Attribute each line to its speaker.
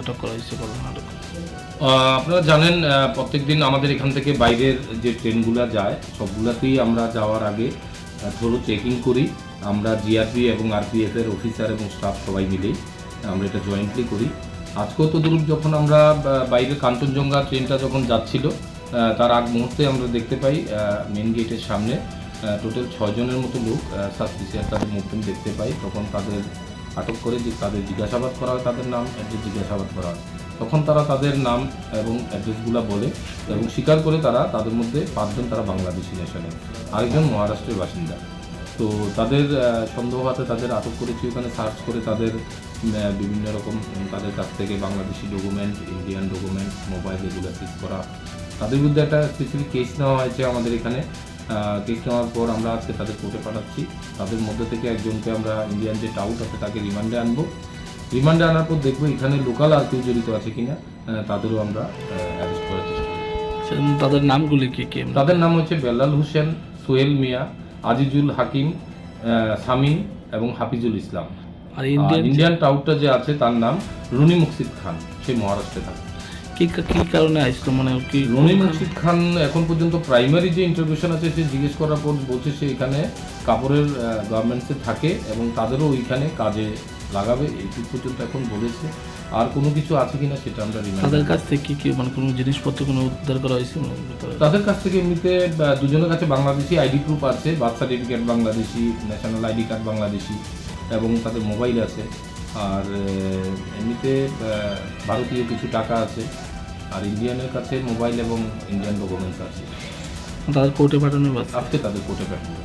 Speaker 1: আটক করা হয়েছে
Speaker 2: আপনারা জানেন প্রত্যেক দিন আমাদের এখান থেকে বাইরের যে ট্রেনগুলো যায়, সবগুলাতেই আমরা যাওয়ার আগে থ্রো চেকিং করি। আমরা জিআরপি এবং আরপিএফ এর অফিসার এবং স্টাফ সবাই মিলেই আমরা এটা জয়েন্টলি করি। আজকেও তো ধরুন যখন আমরা বাইরে কাঞ্চনজঙ্ঘা ট্রেনটা যখন যাচ্ছিল তার আগ মুহূর্তে আমরা দেখতে পাই মেন গেটের সামনে টোটাল ছজনের মতো লোক সাসপিসিয়াস তাদের মুভমেন্ট দেখতে পাই। তখন তাদের আটক করে যে তাদের জিজ্ঞাসাবাদ করা হয়, তাদের নাম অ্যাড্রেস জিজ্ঞাসাবাদ করা হয়। তখন তারা তাদের নাম এবং অ্যাড্রেসগুলো বলে এবং স্বীকার করে তারা তাদের মধ্যে পাঁচজন তারা বাংলাদেশি ন্যাশনাল আরেকজন মহারাষ্ট্রের বাসিন্দা। তো তাদের সন্দেহ হাতে তাদের আটক করেছি। ওখানে সার্চ করে তাদের বিভিন্ন রকম তাদের কাছ থেকে Bangladeshi document Indian document mobile এগুলো সিজ করা। তাদের বিরুদ্ধে একটা স্পেসিফিক কেস নেওয়া হয়েছে আমাদের এখানে। কেস নেওয়ার পর আমরা আজকে তাদের কোর্টে পাঠাচ্ছি। তাদের মধ্যে থেকে একজনকে আমরা ইন্ডিয়ান যে টাউট আছে তাকে রিমান্ডে আনব। রিমান্ডে আনার পর দেখব এখানে লোকাল আর কেউ জড়িত আছে কিনা তাদেরও আমরা অ্যারেস্ট করার চেষ্টা করব।
Speaker 1: তাদের নামগুলি কি কি
Speaker 2: তাদের নাম হচ্ছে বেলাল হোসেন সোহেল মিয়া আজিজুল হাকিম সামিন এবং হাফিজুল ইসলাম।
Speaker 1: আর ইন্ডিয়ান
Speaker 2: টাউটটা যে আছে তার নাম রুনি মুকসিদ খান সে মহারাষ্ট্রে থাকে।
Speaker 1: কি কি কারণে আসলো? মানে কি
Speaker 2: রনি মুর্শিদ খান এখন পর্যন্ত প্রাইমারি যে ইন্টারভিউশন আছে সে জিজ্ঞেস করার পর বলছে সে এখানে কাপড়ের গার্মেন্টসে থাকে এবং তাদেরও ওইখানে কাজে লাগাবে এইটুকু পর্যন্ত এখন বলেছে। আর কোনো কিছু আছে কিনা সেটা আমরা রিমাইন্ড
Speaker 1: তাদের কাছ থেকে কি কি মানে কোনো জিনিসপত্র কোনো উদ্ধার করা হয়েছে? মানে
Speaker 2: তাদের কাছ থেকে এমনিতে দুজনের কাছে বাংলাদেশি আইডি প্রুফ আছে birth certificate Bangladeshi national ID card Bangladeshi এবং তাদের মোবাইল আছে। আর এমনিতে ভারতীয় কিছু টাকা আছে। আর ইন্ডিয়ানের কাছে মোবাইল এবং ইন্ডিয়ান ডকুমেন্টস আছে।
Speaker 1: তাদের কোর্টে পাঠানোর বাস
Speaker 2: আজকে তাদের কোর্টে পাঠানো